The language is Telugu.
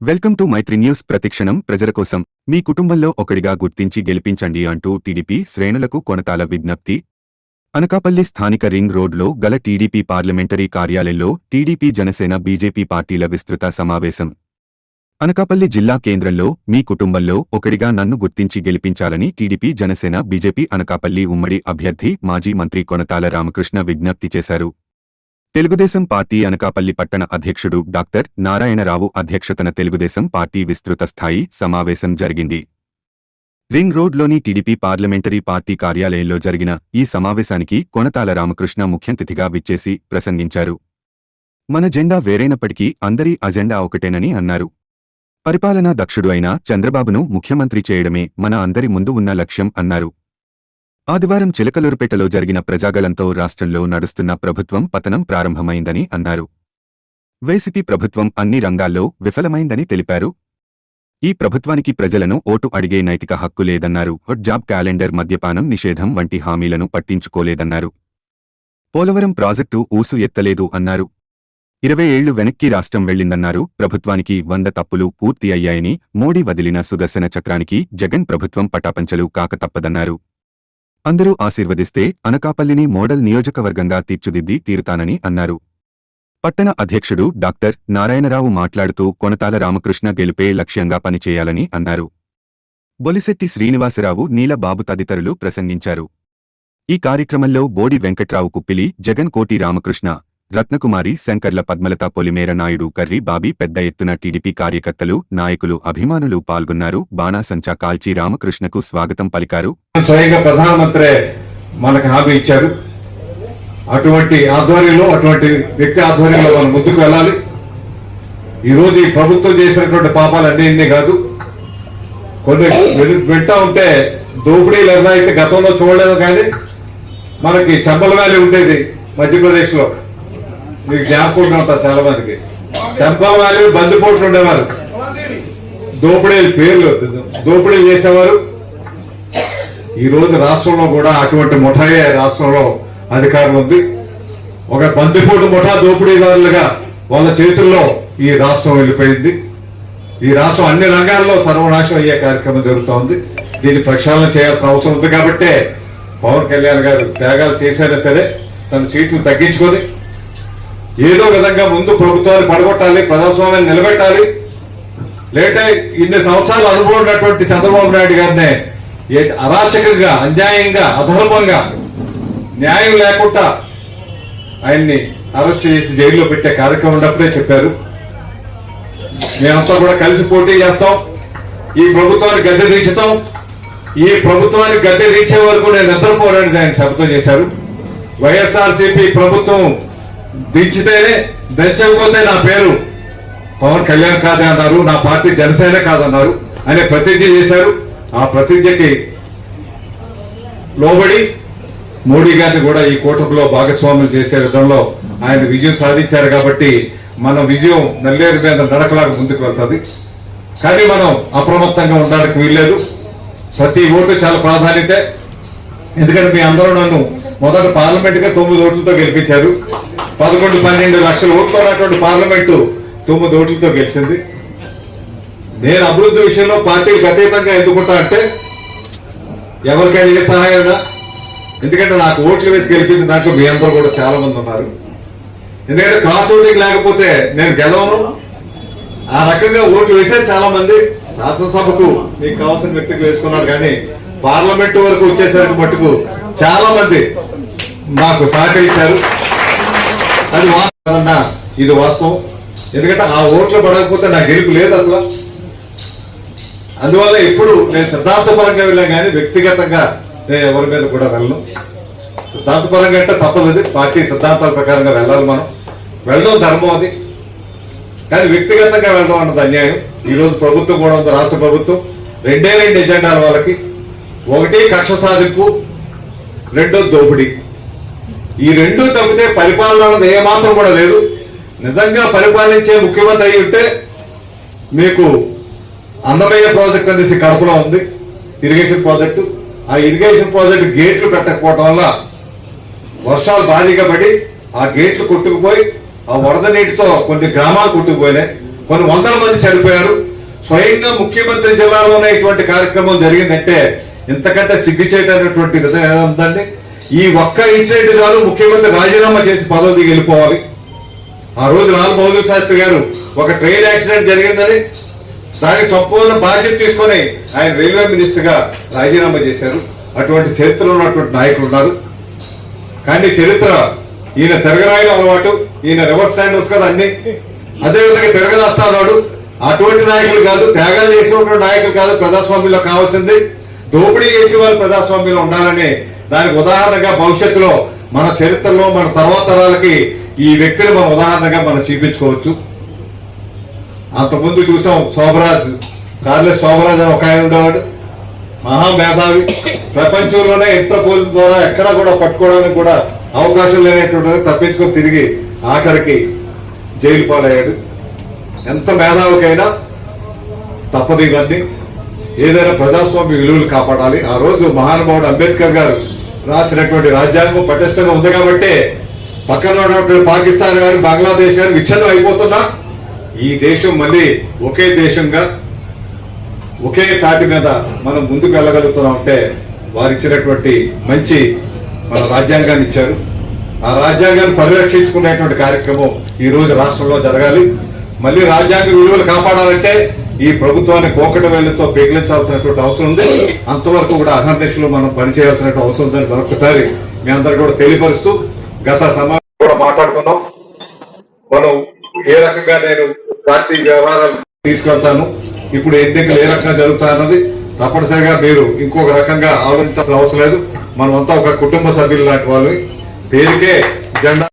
వెల్కమ్ టు మైత్రి న్యూస్ ప్రతిక్షణం ప్రజల కోసం. మీ కుటుంబంలో ఒకడిగా గుర్తించి గెలిపించండి అంటూ టీడీపీ శ్రేణులకు కొనతాల విజ్ఞప్తి. అనకాపల్లి స్థానిక రింగ్ రోడ్లో గల టీడీపీ పార్లమెంటరీ కార్యాలయంలో టీడీపీ జనసేన బీజేపీ పార్టీల విస్తృత సమావేశం. అనకాపల్లి జిల్లా కేంద్రంలో మీ కుటుంబంలో ఒకడిగా నన్ను గుర్తించి గెలిపించాలని టీడీపీ జనసేన బీజేపీ అనకాపల్లి ఉమ్మడి అభ్యర్థి మాజీ మంత్రి కొనతాల రామకృష్ణ విజ్ఞప్తి చేశారు. తెలుగుదేశం పార్టీ అనకాపల్లి పట్టణ అధ్యక్షుడు డాక్టర్ నారాయణరావు అధ్యక్షతన తెలుగుదేశం పార్టీ విస్తృత స్థాయి సమావేశం జరిగింది. రింగ్ రోడ్లోని టీడీపీ పార్లమెంటరీ పార్టీ కార్యాలయంలో జరిగిన ఈ సమావేశానికి కొనతాల రామకృష్ణ ముఖ్యంతిథిగా విచ్చేసి ప్రసంగించారు. మన జెండా వేరైనప్పటికీ అందరి అజెండా ఒకటేనని అన్నారు. పరిపాలనా దక్షుడు అయిన చంద్రబాబును ముఖ్యమంత్రి చేయడమే మన అందరి ముందు ఉన్న లక్ష్యం అన్నారు. ఆదివారం చిలకలూరుపేటలో జరిగిన ప్రజాగలంతో రాష్ట్రంలో నడుస్తున్న ప్రభుత్వం పతనం ప్రారంభమైందని అన్నారు. వైసీపీ ప్రభుత్వం అన్ని రంగాల్లో విఫలమైందని తెలిపారు. ఈ ప్రభుత్వానికి ప్రజలను ఓటు అడిగే నైతిక హక్కు లేదన్నారు. జాబ్ క్యాలెండర్ మద్యపానం నిషేధం వంటి హామీలను పట్టించుకోలేదన్నారు. పోలవరం ప్రాజెక్టు ఊసు ఎత్తలేదు అన్నారు. ఇరవై ఏళ్ళు వెనక్కి రాష్ట్రం వెళ్ళిందన్నారు ప్రభుత్వానికి వంద తప్పులు పూర్తి అయ్యాయని మోడీ వదిలిన సుదర్శన చక్రానికి జగన్ ప్రభుత్వం పటాపంచలు కాక తప్పదన్నారు. అందరూ ఆశీర్వదిస్తే అనకాపల్లిని మోడల్ నియోజకవర్గంగా తీర్చిదిద్ది తీరుతానని అన్నారు. పట్టణ అధ్యక్షుడు డాక్టర్ నారాయణరావు మాట్లాడుతూ కొనతాల రామకృష్ణ గెలుపే లక్ష్యంగా పనిచేయాలని అన్నారు. బొలిశెట్టి శ్రీనివాసరావు నీలబాబు తదితరులు ప్రసంగించారు. ఈ కార్యక్రమంలో బోడి వెంకట్రావు కుప్పిలి జగన్ కోటి రామకృష్ణ రత్నకుమారి శంకర్ల పద్మలత పొలిమేర నాయుడు కర్రి బాబీ పెద్ద ఎత్తున టీడీపీ కార్యకర్తలు నాయకులు అభిమానులు పాల్గొన్నారు. బాణాసంచా కాల్చి రామకృష్ణకు స్వాగతం పలికారు. స్వయంగా ప్రధానమంత్రి మనకు హామీ ఇచ్చారు. అటువంటి ఆధ్వర్యంలో అటువంటి వ్యక్తి ఆధ్వర్యంలో మనం ముందుకు వెళ్ళాలి. ఈరోజు ఈ ప్రభుత్వం చేసినటువంటి పాపాలు అన్నీ కాదు. కొన్ని వింటా ఉంటే దోపిడీలు ఎలా అయితే గతంలో చూడలేదు కానీ మనకి చంపల వ్యాలీ ఉండేది మధ్యప్రదేశ్లో మీకు జ్ఞాపకం ఉంటారు చాలా మందికి. చంపల వ్యాలీ బందిపోట్లు ఉండేవారు. దోపిడీలు పేర్లు దోపిడీలు చేసేవారు. ఈ రోజు రాష్ట్రంలో కూడా అటువంటి ముఠాయే రాష్ట్రంలో అధికారం ఉంది. ఒక బందిపోటు ముఠా దోపిడీదారులుగా వాళ్ళ చేతుల్లో ఈ రాష్ట్రం వెళ్ళిపోయింది. ఈ రాష్ట్రం అన్ని రంగాల్లో సర్వనాశనం అయ్యే కార్యక్రమం జరుగుతోంది. దీన్ని ప్రక్షాళన చేయాల్సిన అవసరం ఉంది కాబట్టే పవన్ కళ్యాణ్ గారు త్యాగాలు చేశారా సరే తన సీట్లు తగ్గించుకొని ఏదో విధంగా ముందు ప్రభుత్వాన్ని పడగొట్టాలి ప్రజాస్వామ్యాన్ని నిలబెట్టాలి. లేటే ఇన్ని సంవత్సరాలు అనుభవం ఉన్నటువంటి చంద్రబాబు నాయుడు గారిని ఏ- అరాచకంగా అన్యాయంగా అధర్మంగా న్యాయం లేకుండా ఆయన్ని అరెస్ట్ చేసి జైల్లో పెట్టే కార్యక్రమం ఉన్నప్పుడే చెప్పారు. మేమంతా కూడా కలిసి పోటీ చేస్తాం. ఈ ప్రభుత్వాన్ని గద్దె తీర్చుతాం. ఈ ప్రభుత్వాన్ని గద్దె తీర్చే వరకు నేను నిద్రపోరాని ఆయన శబ్దం చేశారు. వైఎస్ఆర్సీపీ ప్రభుత్వం దించితేనే దించకపోతే నా పేరు పవన్ కళ్యాణ్ కాదే అన్నారు నా పార్టీ జనసేన కాదన్నారు అనే ప్రతిజ్ఞ చేశారు. ఆ ప్రతిజ్ఞకి లోబడి మోడీ గారిని కూడా ఈ కూటమిలో భాగస్వాములు చేసే విధంలో ఆయన విజయం సాధించారు కాబట్టి మన విజయం నల్లేరు మీద నడకలాగా ముందుకు వెళ్తుంది. కానీ మనం అప్రమత్తంగా ఉండడానికి వీల్లేదు. ప్రతి ఓటు చాలా ప్రాధాన్యత. ఎందుకంటే మీ అందరూ నన్ను మొదట పార్లమెంట్గా తొమ్మిది ఓట్లతో గెలిపించారు. పదకొండు పన్నెండు లక్షల ఓట్లు ఉన్నటువంటి పార్లమెంటు తొమ్మిది ఓట్లతో గెలిచింది. నేను అభివృద్ధి విషయంలో పార్టీలకు అతీతంగా ఎందుకుంటా అంటే ఎవరికైనా ఏ సహాయంగా ఎందుకంటే నాకు ఓట్లు వేసి గెలిపించిన దాంట్లో మీ అందరూ కూడా చాలా మంది ఉన్నారు. ఎందుకంటే క్రాస్ ఓటింగ్ లేకపోతే నేను గెలవను. ఆ రకంగా ఓట్లు వేసే చాలా మంది శాసనసభకు మీకు కావాల్సిన వ్యక్తికి వేసుకున్నారు కానీ పార్లమెంట్ వరకు వచ్చేసరికి మట్టుకు చాలా మంది నాకు సహకరించారు. అది వాస్తవం ఇది వాస్తవం. ఎందుకంటే ఆ ఓట్లు పడకపోతే నా గెలుపు లేదు అసలు. అందువల్ల ఇప్పుడు నేను సిద్ధాంతపరంగా వెళ్ళాను కానీ వ్యక్తిగతంగా నేను ఎవరి మీద కూడా వెళ్ళను. సిద్ధాంతపరంగా అంటే తప్పదు అది. పార్టీ సిద్ధాంతాల ప్రకారంగా వెళ్ళాలి మనం. వెళ్ళడం ధర్మం అది. కానీ వ్యక్తిగతంగా వెళ్ళడం అన్నది అన్యాయం. ఈ రోజు ప్రభుత్వం కూడా ఉంది రాష్ట్ర ప్రభుత్వం. రెండే రెండు ఎజెండాలు వాళ్ళకి. ఒకటి కక్ష సాధింపు రెండో దోపిడీ. ఈ రెండు తప్పితే పరిపాలన ఏమాత్రం కూడా లేదు. నిజంగా పరిపాలించే ముఖ్యమంత్రి అయి ఉంటే మీకు అందమయ్య ప్రాజెక్ట్ అనేసి కడపలో ఉంది. Irrigation project. ఆ ఇరిగేషన్ ప్రాజెక్టు గేట్లు పెట్టకపోవడం వల్ల వర్షాలు భారీగా పడి ఆ గేట్లు కొట్టుకుపోయి ఆ వరద నీటితో కొన్ని గ్రామాలు కొట్టుకుపోయినాయి. కొన్ని వందల మంది చనిపోయారు. స్వయంగా ముఖ్యమంత్రి జిల్లాలోనే ఇటువంటి కార్యక్రమం జరిగిందంటే ఇంతకంటే సిగ్గు చేయటటువంటి విధం ఉందండి ఈ ఒక్క ఇన్సిడెంట్ చాలు ముఖ్యమంత్రి రాజీనామా చేసి పదవి దిగి వెళ్ళిపోవాలి. ఆ రోజు లాల్ బహదూర్ శాస్త్రి గారు ఒక ట్రైన్ యాక్సిడెంట్ జరిగిందని దానికి సంపూర్ణ బాధ్యత తీసుకొని ఆయన రైల్వే మినిస్టర్గా రాజీనామా చేశారు. అటువంటి చరిత్రలో ఉన్నటువంటి నాయకులు ఉన్నారు. కానీ చరిత్ర ఈయన తిరగరాయడం అలవాటు ఈయన రివర్స్ స్టాండర్స్ కదా అన్ని. అదేవిధంగా తిరగదాస్తా అన్నాడు అటువంటి నాయకులు కాదు త్యాగాలు చేసినటువంటి నాయకులు కాదు ప్రజాస్వామ్యంలో కావాల్సింది. దోపిడీ చేసే వాళ్ళు ప్రజాస్వామ్యంలో ఉండాలని దానికి ఉదాహరణగా భవిష్యత్తులో మన చరిత్రలో మన తర్వాత తరాలకి ఈ వ్యక్తులు మనం ఉదాహరణగా మనం చూపించుకోవచ్చు. అంతకుముందు చూసాం శోభరాజ్ చార్లెస్ శోభరాజ్ అని ఒక ఆయన ఉండేవాడు. మహామేధావి ప్రపంచంలోనే ఇంటర్పోల్ ద్వారా ఎక్కడా కూడా పట్టుకోవడానికి కూడా అవకాశం లేనటువంటి తప్పించుకొని తిరిగి ఆఖరికి జైలు పాలయ్యాడు. ఎంత మేధావికైనా తప్పదు ఇవన్నీ. ఏదైనా ప్రజాస్వామ్య విలువలు కాపాడాలి. ఆ రోజు మహానుభావుడు అంబేద్కర్ గారు రాసినటువంటి రాజ్యాంగం పటిష్టంగా ఉంది కాబట్టి పక్కన ఉన్నటువంటి పాకిస్తాన్ కానీ బంగ్లాదేశ్ కానీ విచ్ఛిన్నం అయిపోతున్నా ఈ దేశం మళ్ళీ ఒకే దేశంగా ఒకే తాటి మీద మనం ముందుకు వెళ్ళగలుగుతున్నాం అంటే వారు ఇచ్చినటువంటి మంచి మన రాజ్యాంగాన్ని ఇచ్చారు. ఆ రాజ్యాంగాన్ని పరిరక్షించుకునేటువంటి కార్యక్రమం ఈ రోజు రాష్ట్రంలో జరగాలి. మళ్ళీ రాజ్యాంగ విలువలు కాపాడాలంటే ఈ ప్రభుత్వాన్ని కోకట వేళ్ళతో పెగిలించాల్సినటువంటి అవసరం ఉంది. అంతవరకు కూడా అహర్నిశలు మనం పనిచేయాల్సిన అవసరం ఉందని మరొకసారి మీ అందరు కూడా తెలియపరుస్తూ గత సమావేశం కూడా మాట్లాడుకున్నాం మనం ఏ రకంగా నేను పార్టీ వ్యవహారాలు తీసుకెళ్తాను ఇప్పుడు ఎన్నికలు ఏ రకంగా జరుగుతా అన్నది తప్పనిసరిగా మీరు ఇంకొక రకంగా ఆలోచించాల్సిన అవసరం లేదు. మనమంతా ఒక కుటుంబ సభ్యులు లాంటి వాళ్ళు. పేరుకే జెండా